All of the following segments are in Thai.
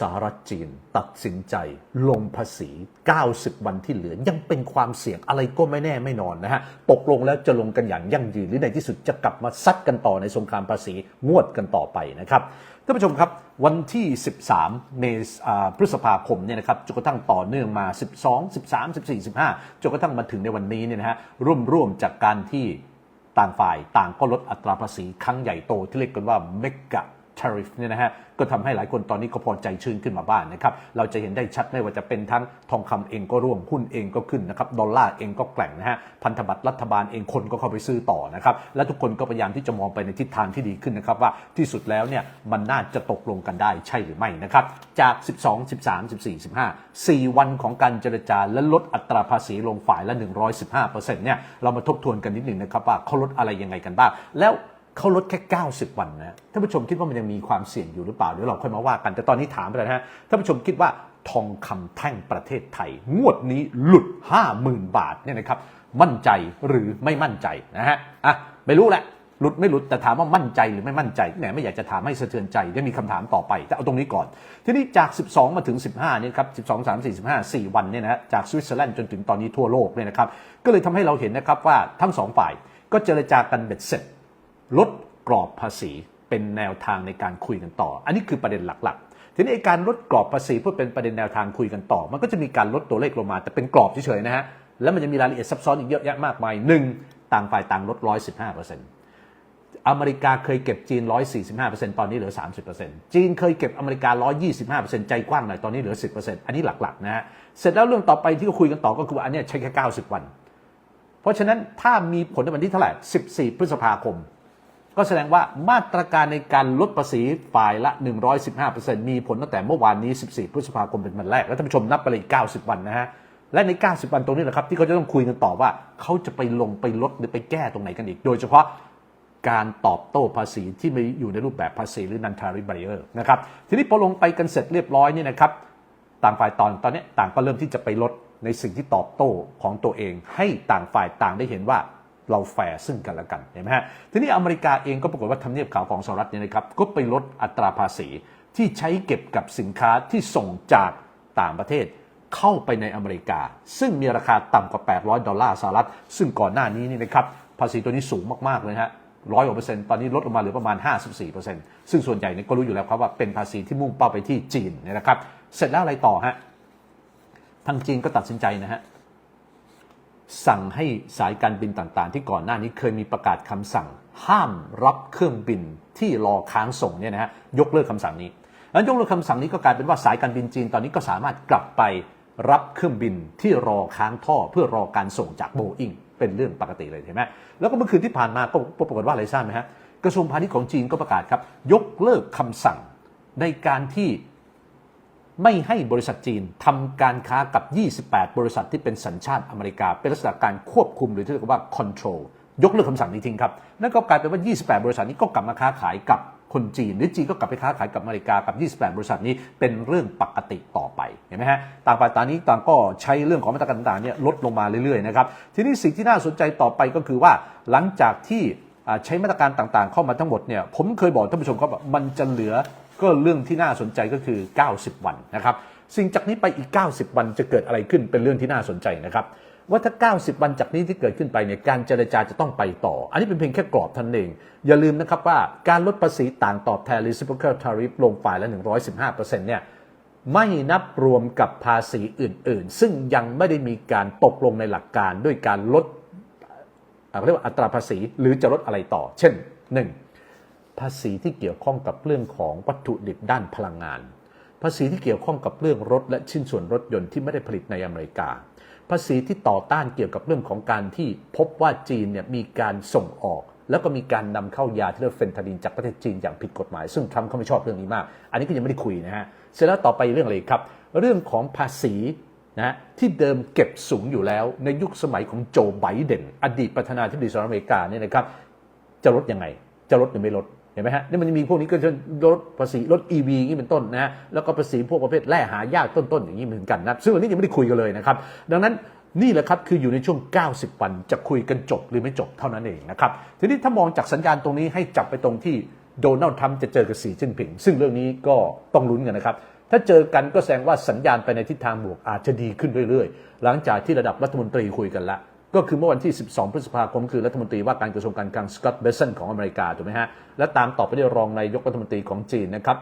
สหรัฐจีนตัดสินใจลงภาษี 90 วันที่เหลือ ยังเป็นความเสี่ยงอะไรก็ไม่แน่ไม่นอนนะฮะ ตกลงแล้วจะลงกันอย่างยั่งยืนหรือในที่สุดจะกลับมาซัดกันต่อในสงครามภาษีงวดกันต่อไปนะครับท่านผู้ชมครับ วันที่ 13 เมษพฤษภาคมเนี่ยนะครับจนกระทั่งต่อเนื่องมา 12 13 14 15จนกระทั่งมาถึงในวันนี้เนี่ยนะฮะร่วมๆจากการที่ต่างฝ่ายต่างก็ลดอัตราภาษีครั้งใหญ่โตที่เรียกกันว่าเมกะ tariff เนี่ยนะฮะก็ทำให้หลายคนตอนนี้ก็พอใจชื่นขึ้นมาบ้างนนะครับเราจะเห็นได้ชัดไม่ว่าจะเป็นทั้งทองคำเองก็ร่วงหุ้นเองก็ขึ้นนะครับดอลลาร์เองก็แกล่งนะฮะพันธบัตรรัฐบาลเองคนก็เข้าไปซื้อต่อนะครับและทุกคนก็พยายามที่จะมองไปในทิศทางที่ดีขึ้นนะครับว่าที่สุดแล้วเนี่ยมันน่าจะตกลงกันได้ใช่หรือไม่นะครับจาก 12 13 14 15 4 วันของการเจรจาและลดอัตราภาษีลงฝ่ายละ 115%เนี่ยเรามาทบทวนกันนิดหนึ่งนะครับว่าเขาลดอะไรยังไงกันบ้างแล้ว เขาลดแค่ 90 วันนะท่านผู้ชมคิดว่ามันยังมีความเสี่ยงอยู่หรือเปล่าเดี๋ยวเราค่อยมาว่ากันแต่ตอนนี้ถามไปแล้วนะฮะท่านผู้ชมคิดว่าทองคำแท่งประเทศไทย งวดนี้หลุด 50,000 บาทเนี่ยนะครับมั่นใจหรือไม่มั่นใจนะฮะอะไม่รู้แหละหลุดไม่หลุดแต่ถามว่ามั่นใจหรือไม่มั่นใจแหมไม่อยากจะถามให้สะเทือนใจได้มีคำถามต่อไป แต่เอาตรงนี้ก่อน ทีนี้จาก 12 มาถึง 15เนี่ยครับ 12 3 4 15 4 วันเนี่ยนะฮะจากสวิตเซอร์แลนด์จนถึงตอนนี้ทั่วโลกเนี่ยนะครับก็เลยทำให้เราเห็นนะครับว่าทั้งสองฝ่ายก็เจรจากันเบ็ดเสร็จ ลดกรอบภาษีเป็นแนวทางในการคุยกันต่อ อันนี้คือประเด็นหลักๆ ทีนี้ไอ้การลดกรอบภาษีเพื่อเป็นประเด็นแนวทางคุยกันต่อ มันก็จะมีการลดตัวเลขลงมา แต่เป็นกรอบเฉยๆนะฮะ แล้วมันจะมีรายละเอียดซับซ้อนอีกเยอะแยะมากมายหนึ่งต่างฝ่ายต่างลด 115%อเมริกาเคยเก็บจีน 145%ตอนนี้เหลือ 30%จีนเคยเก็บอเมริกา 125%ใจกว้างหน่อย ตอนนี้เหลือ 10%อันนี้หลักๆนะฮะ เสร็จแล้วเรื่องต่อไปที่เขาคุยกันต่อก็คือว่าอันนี้ใช้แค่ 90 วัน เพราะฉะนั้นถ้ามีผลในวันที่เท่าไหร่14 พฤษภาคม ก็แสดงว่ามาตรการในการลดภาษีฝ่ายละ 115%มีผลตั้งแต่เมื่อวานนี้ 14 พฤษภาคมเป็นวันแรก แล้วท่านผู้ชมนับไปเลย90 วันนะฮะ และใน 90 วันตรงนี้แหละครับ ที่เขาจะต้องคุยกันต่อว่า เขาจะไปลงไปลดหรือไปแก้ตรงไหนกันอีก โดยเฉพาะการตอบโต้ภาษีที่ไม่อยู่ในรูปแบบภาษีหรือ non tariff barrier นะครับ ทีนี้พอลงไปกันเสร็จเรียบร้อยนี่นะครับ ต่างฝ่ายตอนตอนนี้ต่างก็เริ่มที่จะไปลดในสิ่งที่ตอบโต้ของตัวเอง ให้ต่างฝ่ายต่างได้เห็นว่า เราแฟร์ซึ่งกันและกันเห็นไหมฮะทีนี้อเมริกาเองก็ปรากฏว่าทำเนียบขาวของสหรัฐเนี่ยนะครับก็ไปลดอัตราภาษีที่ใช้เก็บกับสินค้าที่ส่งจากต่างประเทศเข้าไปในอเมริกา ซึ่งมีราคาต่ำกว่า 800 ดอลลาร์สหรัฐ ซึ่งก่อนหน้านี้นี่นะครับภาษีตัวนี้สูงมากๆเลยฮะร้อยกว่าเปอร์เซ็นต์ตอนนี้ลดลงมาเหลือประมาณ 54%ซึ่งส่วนใหญ่เนี่ยก็รู้อยู่แล้วครับว่าเป็นภาษีที่มุ่งเป้าไปที่จีนนะครับ เสร็จแล้วอะไรต่อฮะทางจีนก็ตัดสินใจนะฮะ สั่งให้สายการบินต่างๆ ที่ก่อนหน้านี้เคยมีประกาศคำสั่ง ห้ามรับเครื่องบินที่รอค้างส่งเนี่ยนะฮะยกเลิกคำสั่งนี้แล้วยกเลิกคำสั่งนี้ก็กลายเป็นว่าสายการบินจีนตอนนี้ก็สามารถกลับไปรับเครื่องบินที่รอค้างท่อเพื่อรอการส่งจากโบอิงเป็นเรื่องปกติเลยเห็นไหมแล้วก็เมื่อคืนที่ผ่านมาก็ปรากฏว่าอะไรทราบไหมฮะกระทรวงพาณิชย์ของจีนก็ประกาศครับ ยกเลิกคำสั่งในการที่ ไม่ให้บริษัทจีนทำการค้ากับ 28 บริษัทที่เป็นสัญชาติอเมริกา เป็นลักษณะการควบคุมหรือที่เรียกว่า control ยกเลิกคำสั่งนี้ทิ้งครับนั่นก็กลายเป็นว่า 28 บริษัทนี้ก็กลับมาค้าขายกับคนจีนหรือจีนก็กลับไปค้าขายกับอเมริกากับ 28 บริษัทนี้เป็นเรื่องปกติต่อไปเห็นไหมฮะต่างฝ่ายต่างนี้ต่างก็ใช้เรื่องของมาตรการต่างๆเนี่ยลดลงมาเรื่อยๆนะครับทีนี้สิ่งที่น่าสนใจต่อไปก็คือว่าหลังจากที่ใช้มาตรการต่างๆ เข้ามาทั้งหมดเนี่ยผมเคยบอกท่านผู้ชมครับมันจะเหลือ ก็เรื่องที่น่าสนใจก็คือ 90 วันนะครับ สิ่งจากนี้ไปอีก 90 วันจะเกิดอะไรขึ้นเป็นเรื่องที่น่าสนใจนะครับว่าถ้า 90 วันจากนี้ที่เกิดขึ้นไปเนี่ยการเจรจาจะต้องไปต่อ อันนี้เป็นเพียงแค่กรอบเท่านั้นเอง อย่าลืมนะครับว่าการลดภาษีต่างตอบแทน reciprocal tariff ลงฝ่ายละ 115%เนี่ยไม่นับรวมกับภาษีอื่น ๆ ซึ่งยังไม่ได้มีการตกลงในหลักการด้วยการลดอ่าเรียกว่าอัตราภาษีหรือจะลดอะไรต่อ เช่น 1. ภาษีที่เกี่ยวข้องกับเรื่องของวัตถุดิบด้านพลังงาน ภาษีที่เกี่ยวข้องกับเรื่องรถและชิ้นส่วนรถยนต์ที่ไม่ได้ผลิตในอเมริกา ภาษีที่ต่อต้านเกี่ยวกับเรื่องของการที่พบว่าจีนเนี่ยมีการส่งออก แล้วก็มีการนำเข้ายาที่เรียกว่าเฟนทานินจากประเทศจีนอย่างผิดกฎหมาย ซึ่งทรัมป์เขาไม่ชอบเรื่องนี้มาก อันนี้ก็ยังไม่ได้คุยนะฮะเสร็จแล้วต่อไปเรื่องอะไรครับ เรื่องของภาษีนะที่เดิมเก็บสูงอยู่แล้วในยุคสมัยของโจไบเดนอดีตประธานาธิบดีสหรัฐอเมริกาเนี่ยนะครับจะลดยังไง จะลดหรือไม่ลด เห็นไหมฮะนี่มันจะมีพวกนี้ก็จะลดภาษีลด EV อย่างนี้เป็นต้นนะฮะแล้วก็ภาษีพวกประเภทแร่หายากต้นๆอย่างนี้เหมือนกันนะซึ่งวันนี้ยังไม่ได้คุยกันเลยนะครับดังนั้นนี่แหละครับคืออยู่ในช่วง 90 วันจะคุยกันจบหรือไม่จบเท่านั้นเองนะครับทีนี้ถ้ามองจากสัญญาณตรงนี้ให้จับไปตรงที่โดนัลด์ทรัมป์จะเจอกับสีจิ้นผิง ซึ่งเรื่องนี้ก็ต้องลุ้นกันนะครับถ้าเจอกันก็แสดงว่าสัญญาณไปในทิศทางบวกอาจจะดีขึ้นเรื่อยๆ หลังจากที่ระดับรัฐมนตรีคุยกันละ ก็คือเมื่อวันที่ 12 พฤษภาคม คือรัฐมนตรีว่าการกระทรวงการคลังสกอตต์เบสันของอเมริกาถูกไหมฮะ และตามต่อไปด้วยรองนายกรัฐมนตรีของจีนนะครับ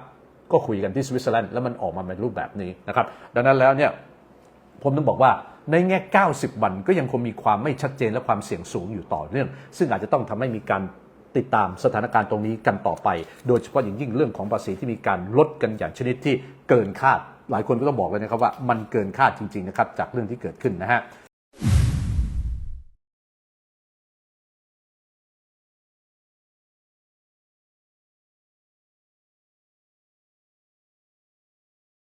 ก็คุยกันที่สวิตเซอร์แลนด์แล้วมันออกมาเป็นรูปแบบนี้นะครับ ดังนั้นแล้วเนี่ยผมต้องบอกว่าในแง่ 90 วันก็ยังคงมีความไม่ชัดเจนและความเสี่ยงสูงอยู่ต่อเนื่อง ซึ่งอาจจะต้องทำให้มีการติดตามสถานการณ์ตรงนี้กันต่อไป โดยเฉพาะอย่างยิ่งเรื่องของภาษีที่มีการลดกันอย่างชนิดที่เกินคาด หลายคนก็ต้องบอกเลยนะครับว่ามันเกินคาดจริงๆนะครับจากเรื่องที่เกิดขึ้นนะฮะ